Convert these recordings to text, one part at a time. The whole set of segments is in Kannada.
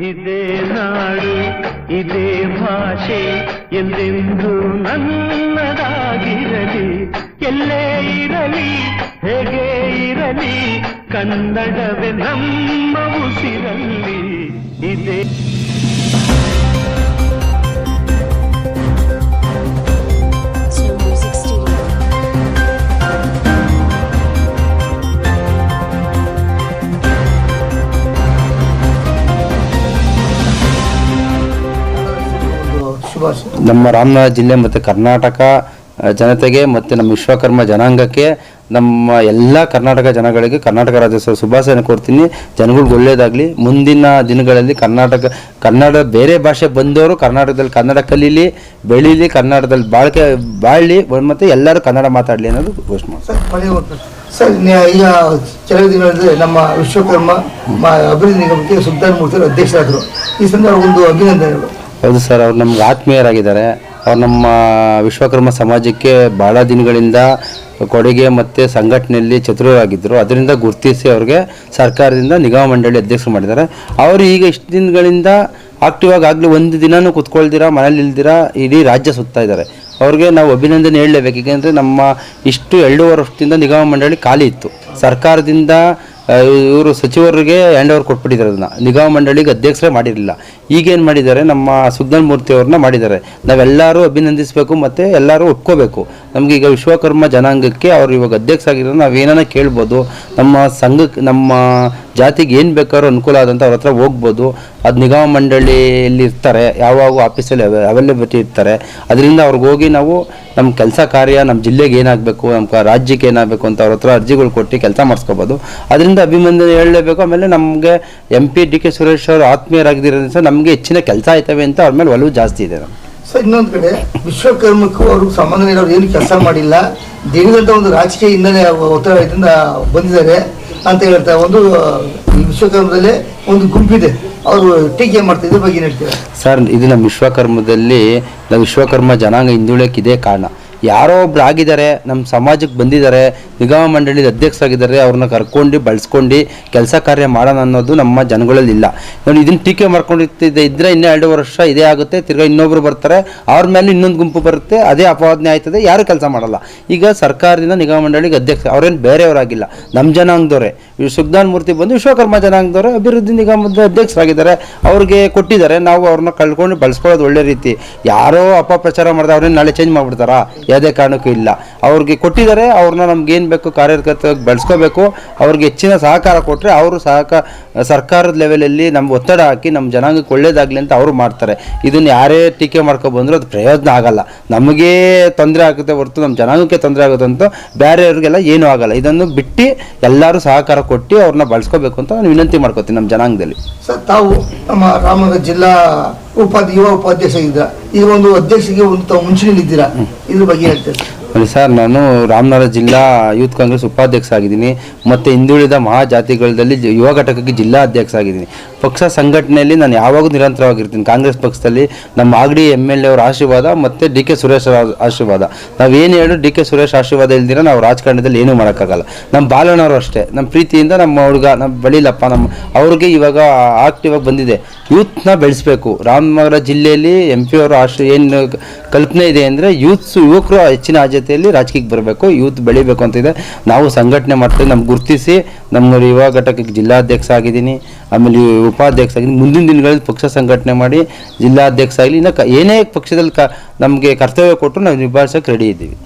ಇದೇ ನಾಡು ಇದೇ ಭಾಷೆ ಎಂದೆಂದು ನನ್ನದಾಗಿರಲಿ ಎಲ್ಲೇ ಇರಲಿ ಹೇಗೆ ಇರಲಿ ಕನ್ನಡವೇ ನಮ್ಮ ಉಸಿರಲ್ಲಿ ಇದೇ ನಮ್ಮ ರಾಮನಗರ ಜಿಲ್ಲೆ ಮತ್ತು ಕರ್ನಾಟಕ ಜನತೆಗೆ ಮತ್ತು ನಮ್ಮ ವಿಶ್ವಕರ್ಮ ಜನಾಂಗಕ್ಕೆ ನಮ್ಮ ಎಲ್ಲ ಕರ್ನಾಟಕ ಜನಗಳಿಗೆ ಕರ್ನಾಟಕ ರಾಜ್ಯೋತ್ಸವ ಶುಭಾಶಯನ ಕೊಡ್ತೀನಿ ಜನಗಳಿಗೆ ಒಳ್ಳೆಯದಾಗಲಿ ಮುಂದಿನ ದಿನಗಳಲ್ಲಿ ಕರ್ನಾಟಕ ಕನ್ನಡ ಬೇರೆ ಭಾಷೆ ಬಂದವರು ಕರ್ನಾಟಕದಲ್ಲಿ ಕನ್ನಡ ಕಲೀಲಿ ಬೆಳೀಲಿ ಕನ್ನಡದಲ್ಲಿ ಬಾಳ್ಕೆ ಬಾಳಲಿ ಮತ್ತು ಎಲ್ಲರೂ ಕನ್ನಡ ಮಾತಾಡಲಿ ಅನ್ನೋದು ಘೋಷಣೆ ಮಾಡ್ತೀನಿ. ಸರ್ ಈಗ ಕೆಲವು ದಿನಗಳಲ್ಲಿ ನಮ್ಮ ವಿಶ್ವಕರ್ಮ ಅಭಿವೃದ್ಧಿ ನಿಗಮಕ್ಕೆ ಸುಲ್ತಾನ್ ಮೂರ್ತಿ ಅಧ್ಯಕ್ಷರಾದರು. ಈ ಸಂದರ್ಭ ಒಂದು ಅಭಿನಂದನೆಗಳು. ಹೌದು ಸರ್, ಅವ್ರು ನಮ್ಗೆ ಆತ್ಮೀಯರಾಗಿದ್ದಾರೆ. ಅವ್ರು ನಮ್ಮ ವಿಶ್ವಕರ್ಮ ಸಮಾಜಕ್ಕೆ ಭಾಳ ದಿನಗಳಿಂದ ಕೊಡುಗೆ ಮತ್ತು ಸಂಘಟನೆಯಲ್ಲಿ ಚತುರರಾಗಿದ್ದರು ಅದರಿಂದ ಗುರುತಿಸಿ ಅವ್ರಿಗೆ ಸರ್ಕಾರದಿಂದ ನಿಗಮ ಮಂಡಳಿ ಅಧ್ಯಕ್ಷರು ಮಾಡಿದ್ದಾರೆ. ಅವರು ಈಗ ಇಷ್ಟು ದಿನಗಳಿಂದ ಆಕ್ಟಿವ್ ಆಗಿ ಆಗಲಿ ಒಂದು ದಿನನೂ ಕುತ್ಕೊಳ್ದಿರ, ಮನೇಲಿ ಇಲ್ದಿರ, ಇಡೀ ರಾಜ್ಯ ಸುತ್ತಾ ಇದ್ದಾರೆ. ಅವ್ರಿಗೆ ನಾವು ಅಭಿನಂದನೆ ಹೇಳಲೇಬೇಕು. ಏಕೆಂದರೆ ನಮ್ಮ ಇಷ್ಟು ಎರಡೂವರೆ ವರ್ಷದಿಂದ ನಿಗಮ ಮಂಡಳಿ ಖಾಲಿ ಇತ್ತು. ಸರ್ಕಾರದಿಂದ ಇವರು ಸಚಿವರಿಗೆ ಹ್ಯಾಂಡ್ ಓವರ್ ಕೊಟ್ಬಿಟ್ಟಿದ್ದಾರೆ ಅದನ್ನ. ನಿಗಮ ಮಂಡಳಿಗೆ ಅಧ್ಯಕ್ಷರೇ ಮಾಡಿರಲಿಲ್ಲ. ಈಗೇನು ಮಾಡಿದ್ದಾರೆ? ನಮ್ಮ ಸುಗ್ಧನ್ ಮೂರ್ತಿ ಮಾಡಿದ್ದಾರೆ. ನಾವೆಲ್ಲರೂ ಅಭಿನಂದಿಸಬೇಕು ಮತ್ತು ಎಲ್ಲರೂ ಒಪ್ಕೋಬೇಕು. ನಮ್ಗೆ ಈಗ ವಿಶ್ವಕರ್ಮ ಜನಾಂಗಕ್ಕೆ ಅವ್ರು ಇವಾಗ ಅಧ್ಯಕ್ಷ ಆಗಿರೋ ನಾವು ಏನಾನ ಕೇಳ್ಬೋದು, ನಮ್ಮ ಸಂಘಕ್ಕೆ ನಮ್ಮ ಜಾತಿಗೆ ಏನು ಬೇಕಾದ್ರೂ ಅನುಕೂಲ ಆದಂಥ ಅವ್ರ ಹತ್ರ ಹೋಗ್ಬೋದು. ಅದು ನಿಗಮ ಮಂಡಳಿಯಲ್ಲಿ ಇರ್ತಾರೆ ಯಾವಾಗ ಆಫೀಸಲ್ಲಿ ಅವೈಲೇಬಿಲಿಟಿ ಇರ್ತಾರೆ. ಅದರಿಂದ ಅವ್ರಿಗೆ ಹೋಗಿ ನಾವು ನಮ್ಮ ಕೆಲಸ ಕಾರ್ಯ ನಮ್ಮ ಜಿಲ್ಲೆಗೆ ಏನಾಗಬೇಕು ನಮ್ಮ ರಾಜ್ಯಕ್ಕೆ ಏನಾಗಬೇಕು ಅಂತ ಅವ್ರ ಹತ್ರ ಅರ್ಜಿಗಳು ಕೊಟ್ಟು ಕೆಲಸ ಮಾಡಿಸ್ಕೋಬೋದು. ಅದರಿಂದ ಅಭಿನಂದನೆ ಹೇಳಲೇಬೇಕು, ಆಮೇಲೆ ನಮಗೆ M P D K Suresh ಅವರು ಆತ್ಮೀಯರಾಗಿದ್ದಿರೋದ್ರಿಂದ ನಮಗೆ ಹೆಚ್ಚಿನ ಕೆಲಸ ಆಯ್ತವೆ ಅಂತ ಅವ್ರ ಮೇಲೆ ಒಲವು ಜಾಸ್ತಿ ಇದೆ ನಮ್ಗೆ. ಸರ್, ಇನ್ನೊಂದು ಕಡೆ ವಿಶ್ವಕರ್ಮಕ್ಕೂ ಅವ್ರಿಗೆ ಸಂಬಂಧ ಇರೋರು ಏನು ಕೆಲಸ ಮಾಡಿಲ್ಲ. ದಿನದಂತ ಒಂದು ರಾಜಕೀಯ ಹಿನ್ನೆಲೆ ಒತ್ತಡದಿಂದ ಬಂದಿದ್ದಾರೆ ಅಂತ ಹೇಳ್ತಾರೆ ಒಂದು ಈ ವಿಶ್ವಕರ್ಮದಲ್ಲೇ ಒಂದು ಗುಂಪಿದೆ. ಅವರು ಟೀಕೆ ಮಾಡ್ತಿದ್ರು ಬಗ್ಗೆ ಹೇಳ್ತೀರಾ? ಸರ್, ಇದು ನಮ್ಮ ವಿಶ್ವಕರ್ಮದಲ್ಲಿ, ನಮ್ಮ ವಿಶ್ವಕರ್ಮ ಜನಾಂಗ ಹಿಂದುಳಿಯಕ್ಕೆ ಇದೇ ಕಾರಣ. ಯಾರೋ ಒಬ್ರು ಆಗಿದ್ದಾರೆ ನಮ್ಮ ಸಮಾಜಕ್ಕೆ ಬಂದಿದ್ದಾರೆ, ನಿಗಮ ಮಂಡಳಿ ಅಧ್ಯಕ್ಷರಾಗಿದ್ದಾರೆ, ಅವ್ರನ್ನ ಕರ್ಕೊಂಡು ಬಳಸ್ಕೊಂಡು ಕೆಲಸ ಕಾರ್ಯ ಮಾಡೋಣ ಅನ್ನೋದು ನಮ್ಮ ಜನಗಳಲ್ಲಿ ಇಲ್ಲ. ನೋಡಿ ಇದನ್ನ ಟೀಕೆ ಮಾಡ್ಕೊಂಡಿರ್ತಿದ್ದೆ ಇದ್ರೆ ಇನ್ನೂ ಎರಡು ವರ್ಷ ಇದೇ ಆಗುತ್ತೆ, ತಿರ್ಗಾ ಇನ್ನೊಬ್ರು ಬರ್ತಾರೆ, ಅವ್ರ ಮೇಲೆ ಇನ್ನೊಂದು ಗುಂಪು ಬರುತ್ತೆ, ಅದೇ ಅಪವಾದನೆ ಆಯ್ತದೆ, ಯಾರು ಕೆಲಸ ಮಾಡಲ್ಲ. ಈಗ ಸರ್ಕಾರದಿಂದ ನಿಗಮ ಮಂಡಳಿಗೆ ಅಧ್ಯಕ್ಷ, ಅವ್ರೇನು ಬೇರೆಯವರಾಗಿಲ್ಲ ನಮ್ಮ ಜನಾಂಗದವರೇ. ಸುಗ್ದಾನ್ ಮೂರ್ತಿ ಬಂದು ವಿಶ್ವಕರ್ಮ ಜನಾಂಗದವರು ಅಭಿವೃದ್ಧಿ ನಿಗಮದ ಅಧ್ಯಕ್ಷರಾಗಿದ್ದಾರೆ. ಅವ್ರಿಗೆ ಕೊಟ್ಟಿದ್ದಾರೆ. ನಾವು ಅವ್ರನ್ನ ಕಳ್ಕೊಂಡು ಬಳಸ್ಕೊಳ್ಳೋದು ಒಳ್ಳೆ ರೀತಿ. ಯಾರೋ ಅಪಪ್ರಚಾರ ಮಾಡಿದ ಅವ್ರನ್ನ ನಾಳೆ ಚೇಂಜ್ ಮಾಡಿಬಿಡ್ತಾರಾ? ಯಾವುದೇ ಕಾರಣಕ್ಕೂ ಇಲ್ಲ. ಅವ್ರಿಗೆ ಕೊಟ್ಟಿದ್ದಾರೆ, ಅವ್ರನ್ನ ನಮ್ಗೆ ಏನು ಬೇಕು ಕಾರ್ಯಕರ್ತವಾಗಿ ಬೆಳೆಸ್ಕೋಬೇಕು, ಅವ್ರಿಗೆ ಹೆಚ್ಚಿನ ಸಹಕಾರ ಕೊಟ್ಟರೆ ಅವರು ಸಹಕಾರ ಸರ್ಕಾರದ ಲೆವೆಲಲ್ಲಿ ನಮ್ಮ ಒತ್ತಡ ಹಾಕಿ ನಮ್ಮ ಜನಾಂಗಕ್ಕೆ ಒಳ್ಳೇದಾಗಲಿ ಅಂತ ಅವರು ಮಾಡ್ತಾರೆ. ಇದನ್ನು ಯಾರೇ ಟೀಕೆ ಬಂದರೂ ಅದು ಪ್ರಯೋಜನ ಆಗಲ್ಲ. ನಮಗೇ ತೊಂದರೆ ಆಗುತ್ತೆ ಹೊರತು ನಮ್ಮ ಜನಾಂಗಕ್ಕೆ ತೊಂದರೆ ಆಗುತ್ತೆ ಅಂತ ಬೇರೆಯವ್ರಿಗೆಲ್ಲ ಏನೂ ಆಗಲ್ಲ. ಇದನ್ನು ಬಿಟ್ಟು ಎಲ್ಲರೂ ಸಹಕಾರ ಕೊಟ್ಟು ಅವ್ರನ್ನ ಬಳಸ್ಕೋಬೇಕು ಅಂತ ನಾನು ವಿನಂತಿ ಮಾಡ್ಕೋತೀನಿ ನಮ್ಮ ಜನಾಂಗದಲ್ಲಿ. ಸರ್, ತಾವು ನಮ್ಮ ರಾಮನಗರ ಜಿಲ್ಲಾ ಉಪಾಧ್ಯ ಯುವ ಉಪಾಧ್ಯಕ್ಷ ಇದ್ದೀರಾ ಈಗ ಒಂದು ಅಧ್ಯಕ್ಷರಿಗೆ ಒಂದು ತಾವು ಮುಂಚೂಣಿಯಲ್ಲಿ ಇದ್ದೀರಾ ಇದ್ರ ಬಗ್ಗೆ ಹೇಳ್ತೀರಾ? ನೋಡಿ ಸರ್ ನಾನು ರಾಮನಗರ ಜಿಲ್ಲಾ ಯೂತ್ ಕಾಂಗ್ರೆಸ್ ಉಪಾಧ್ಯಕ್ಷ ಆಗಿದ್ದೀನಿ. ಮತ್ತು ಹಿಂದುಳಿದ ಮಹಾಜಾತಿಗಳಲ್ಲಿ ಯುವ ಘಟಕಕ್ಕೆ ಜಿಲ್ಲಾ ಅಧ್ಯಕ್ಷ ಆಗಿದ್ದೀನಿ. ಪಕ್ಷ ಸಂಘಟನೆಯಲ್ಲಿ ನಾನು ಯಾವಾಗೂ ನಿರಂತರವಾಗಿರ್ತೀನಿ. ಕಾಂಗ್ರೆಸ್ ಪಕ್ಷದಲ್ಲಿ ನಮ್ಮ ಆಗಡಿ ಎಂ ಎಲ್ ಎ ಅವರ ಆಶೀರ್ವಾದ ಮತ್ತು ಡಿ ಕೆ ಸುರೇಶ್ ಅವರ ಆಶೀರ್ವಾದ. ನಾವೇನು ಹೇಳು ಡಿ ಕೆ ಸುರೇಶ್ ಆಶೀರ್ವಾದ ಇಲ್ದಿರ ನಾವು ರಾಜಕಾರಣದಲ್ಲಿ ಏನೂ ಮಾಡೋಕ್ಕಾಗಲ್ಲ. ನಮ್ಮ ಬಾಲಣ್ಣವರು ಅಷ್ಟೇ. ನಮ್ಮ ಪ್ರೀತಿಯಿಂದ ನಮ್ಮ ಹುಡುಗ ನಮ್ಮ ಬೆಳಿಲಪ್ಪ ನಮ್ಮ ಅವ್ರಿಗೆ ಇವಾಗ ಆಕ್ಟಿವ್ ಆಗಿ ಬಂದಿದೆ. ಯೂತ್ನ ಬೆಳೆಸಬೇಕು. ರಾಮನಗರ ಜಿಲ್ಲೆಯಲ್ಲಿ ಎಂ ಪಿ ಅವರು ಆಶ್ರ ಏನು ಕಲ್ಪನೆ ಇದೆ ಅಂದರೆ ಯೂತ್ಸ್, ಯುವಕರು ಹೆಚ್ಚಿನ ಆದ್ಯತೆಯಲ್ಲಿ ರಾಜಕೀಯಕ್ಕೆ ಬರಬೇಕು, ಯೂತ್ ಬೆಳಿಬೇಕು ಅಂತಿದೆ. ನಾವು ಸಂಘಟನೆ ಮಾಡ್ತೀವಿ, ನಮ್ಗೆ ಗುರುತಿಸಿ, ನಮ್ಮ ಯುವ ಘಟಕಕ್ಕೆ ಜಿಲ್ಲಾಧ್ಯಕ್ಷ ಆಗಿದ್ದೀನಿ, ಆಮೇಲೆ ಉಪಾಧ್ಯಕ್ಷ ಆಗಿದ್ದೀನಿ. ಮುಂದಿನ ದಿನಗಳಲ್ಲಿ ಪಕ್ಷ ಸಂಘಟನೆ ಮಾಡಿ ಜಿಲ್ಲಾಧ್ಯಕ್ಷ ಆಗಲಿ, ಇನ್ನು ಏನೇ ಪಕ್ಷದಲ್ಲಿ ಕ ನಮಗೆ ಕರ್ತವ್ಯ ಕೊಟ್ಟರು ನಾವು ನಿಭಾಯಿಸೋಕೆ ರೆಡಿ ಇದ್ದೀವಿ.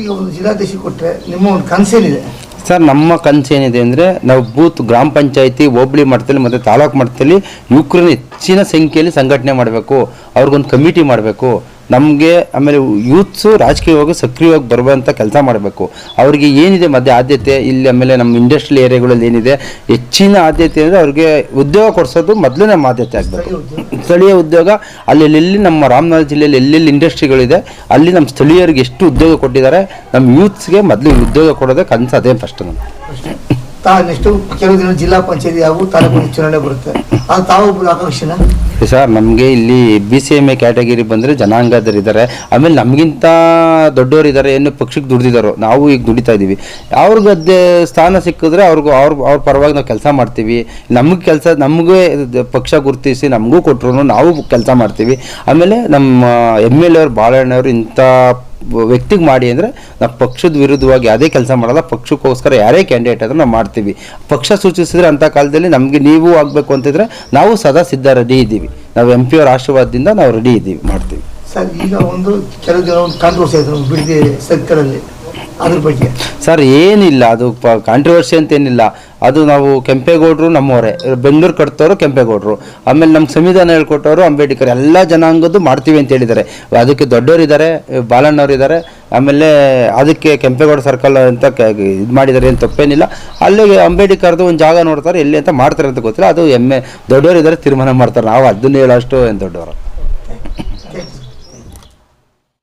ಈಗ ಒಂದು ಜಿಲ್ಲಾಧ್ಯಕ್ಷ ಕೊಟ್ಟರೆ ನಿಮ್ಮ ಒಂದು ಕನಸೇನಿದೆ? ಸರ್, ನಮ್ಮ ಕನಸು ಏನಿದೆ ಅಂದರೆ ನಾವು ಬೂತ್ ಗ್ರಾಮ ಪಂಚಾಯತಿ, ಹೋಬಳಿ ಮಟ್ಟದಲ್ಲಿ ಮತ್ತು ತಾಲೂಕು ಮಟ್ಟದಲ್ಲಿ ಯುವಕರನ್ನ ಹೆಚ್ಚಿನ ಸಂಖ್ಯೆಯಲ್ಲಿ ಸಂಘಟನೆ ಮಾಡಬೇಕು, ಅವ್ರಿಗೊಂದು ಕಮಿಟಿ ಮಾಡಬೇಕು. ನಮಗೆ ಆಮೇಲೆ ಯೂತ್ಸು ರಾಜಕೀಯವಾಗಿ ಸಕ್ರಿಯವಾಗಿ ಬರುವಂಥ ಕೆಲಸ ಮಾಡಬೇಕು. ಅವರಿಗೆ ಏನಿದೆ ಮಧ್ಯೆ ಆದ್ಯತೆ, ಇಲ್ಲಿ ಆಮೇಲೆ ನಮ್ಮ ಇಂಡಸ್ಟ್ರಿಯಲ್ ಏರಿಯಾಗಳಲ್ಲಿ ಏನಿದೆ, ಹೆಚ್ಚಿನ ಆದ್ಯತೆ ಅಂದರೆ ಅವ್ರಿಗೆ ಉದ್ಯೋಗ ಕೊಡಿಸೋದು ಮೊದಲೇ ನಮ್ಮ ಆದ್ಯತೆ ಆಗಬೇಕು. ಸ್ಥಳೀಯ ಉದ್ಯೋಗ ಅಲ್ಲೆಲ್ಲಿ ನಮ್ಮ ರಾಮನಗರ ಜಿಲ್ಲೆಯಲ್ಲಿ ಎಲ್ಲೆಲ್ಲಿ ಇಂಡಸ್ಟ್ರಿಗಳಿದೆ ಅಲ್ಲಿ ನಮ್ಮ ಸ್ಥಳೀಯರಿಗೆ ಎಷ್ಟು ಉದ್ಯೋಗ ಕೊಟ್ಟಿದ್ದಾರೆ, ನಮ್ಮ ಯೂತ್ಸ್ಗೆ ಮೊದಲು ಉದ್ಯೋಗ ಕೊಡೋದೇ ಕನಸು ಅದೇ ಫಸ್ಟ್ ನಮ್ಮ ಕೆಲವು ದಿನ ಜಿಲ್ಲಾ ಪಂಚಾಯತಿ ಹಾಗೂ ತಾಲೂಕು ಚುನಾವಣೆ ಬರುತ್ತೆ. ಅದು ತಾವು ಆಕಾಂಕ್ಷಿನ ಸರ್, ನಮಗೆ ಇಲ್ಲಿ B C M A category ಬಂದರೆ ಜನಾಂಗದವ್ರು ಇದ್ದಾರೆ ಆಮೇಲೆ ನಮಗಿಂತ ದೊಡ್ಡವರು ಇದ್ದಾರೆ ಏನು ಪಕ್ಷಕ್ಕೆ ದುಡ್ದಿದ್ದಾರೋ ನಾವು ಈಗ ದುಡಿತಾ ಇದ್ದೀವಿ ಅವ್ರ ಗದ್ದೆ ಸ್ಥಾನ ಸಿಕ್ಕಿದ್ರೆ ಅವ್ರಿಗೂ ಅವ್ರ ಅವ್ರ ಪರವಾಗಿ ನಾವು ಕೆಲಸ ಮಾಡ್ತೀವಿ. ನಮಗೆ ಕೆಲಸ, ನಮಗೆ ಪಕ್ಷ ಗುರುತಿಸಿ ನಮಗೂ ಕೊಟ್ಟರು ನಾವು ಕೆಲಸ ಮಾಡ್ತೀವಿ. ಆಮೇಲೆ ನಮ್ಮ ಎಂ ಎಲ್ ಎ ಅವ್ರು ಬಾಳೆಹಣ್ಣವ್ರು ಇಂಥ ವ್ಯಕ್ತಿಗೆ ಮಾಡಿ ಅಂದರೆ ನಾವು ಪಕ್ಷದ ವಿರುದ್ಧವಾಗಿ ಯಾವುದೇ ಕೆಲಸ ಮಾಡಲ್ಲ, ಪಕ್ಷಕ್ಕೋಸ್ಕರ ಯಾರೇ ಕ್ಯಾಂಡಿಡೇಟ್ ಆದರೂ ನಾವು ಮಾಡ್ತೀವಿ. ಪಕ್ಷ ಸೂಚಿಸಿದ್ರೆ ಅಂಥ ಕಾಲದಲ್ಲಿ ನಮಗೆ ನೀವು ಆಗಬೇಕು ಅಂತಿದ್ರೆ ನಾವು ಸದಾ ಸಿದ್ಧ ರೆಡಿ ಇದ್ದೀವಿ. ನಾವು ಎಂ ಪಿ ಅವರ ಆಶೀರ್ವಾದದಿಂದ ನಾವು ರೆಡಿ ಇದ್ದೀವಿ, ಮಾಡ್ತೀವಿ. ಸರ್, ಈಗ ಒಂದು ಕೆಲವು ಜನ ಒಂದು ಕಾಂಗ್ರೆಸ್ ಆಯಿತು ಬಿಡದಿ ಅದ್ರ ಬಗ್ಗೆ. ಸರ್, ಏನಿಲ್ಲ, ಅದು ಕಾಂಟ್ರವರ್ಸಿ ಅಂತ ಏನಿಲ್ಲ ಅದು ನಾವು ಕೆಂಪೇಗೌಡರು ನಮ್ಮವರೇ. ಬೆಂಗಳೂರು ಕಟ್ತವರು ಕೆಂಪೇಗೌಡರು. ಆಮೇಲೆ ನಮ್ಮ ಸಂವಿಧಾನ ಹೇಳ್ಕೊಟ್ಟವರು ಅಂಬೇಡ್ಕರ್. ಎಲ್ಲ ಜನಾಂಗದ್ದು ಮಾಡ್ತೀವಿ ಅಂತ ಹೇಳಿದ್ದಾರೆ. ಅದಕ್ಕೆ ದೊಡ್ಡವರು ಇದ್ದಾರೆ, ಬಾಲಣ್ಣವ್ರು ಇದ್ದಾರೆ. ಆಮೇಲೆ ಅದಕ್ಕೆ ಕೆಂಪೇಗೌಡ ಸರ್ಕಲ್ ಅಂತ ಇದು ಮಾಡಿದ್ದಾರೆ ಏನು ತಪ್ಪೇನಿಲ್ಲ. ಅಲ್ಲಿಗೆ ಅಂಬೇಡ್ಕರ್ದು ಒಂದು ಜಾಗ ನೋಡ್ತಾರೆ, ಎಲ್ಲಿ ಅಂತ ಮಾಡ್ತಾರೆ ಅಂತ ಗೊತ್ತಿಲ್ಲ. ಅದು ಎಮ್ಮೆ ದೊಡ್ಡವರು ಇದ್ದಾರೆ, ತೀರ್ಮಾನ ಮಾಡ್ತಾರೆ. ನಾವು ಅದನ್ನು ಹೇಳೋಷ್ಟು ಏನು ದೊಡ್ಡವರು.